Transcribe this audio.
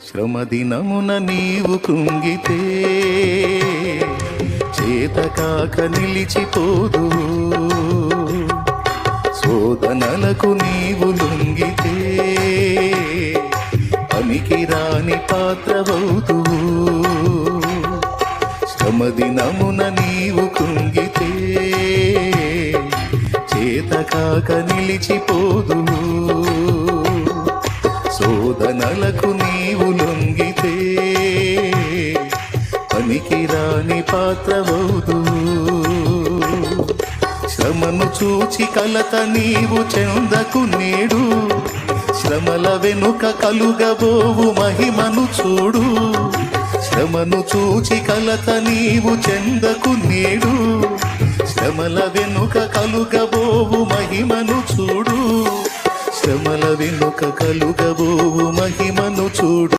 శ్రమ దినమున నీవు కృంగితే చేతకాక నిలిచిపోదు. శోధనలకు నీవు లొంగితే పనికి రాని పాత్రవౌదు శ్రమ దినమున నీవు కృంగితే చేతకాక నిలిచిపోదు శోధనలకు నీవు లొంగితే పనికిరాని పాత్రవదు. శ్రమను చూచి కలత నీవు చెందకు నేడు. శ్రమల వెనుక కలుగబోవు మహిమను చూడు. శ్రమను చూచి కలత నీవు చెందకు నేడు. శ్రమల వెనుక కలుగబోవు మహిమను చూడు వెనుక కలుగబోవు మహిమను చూడు.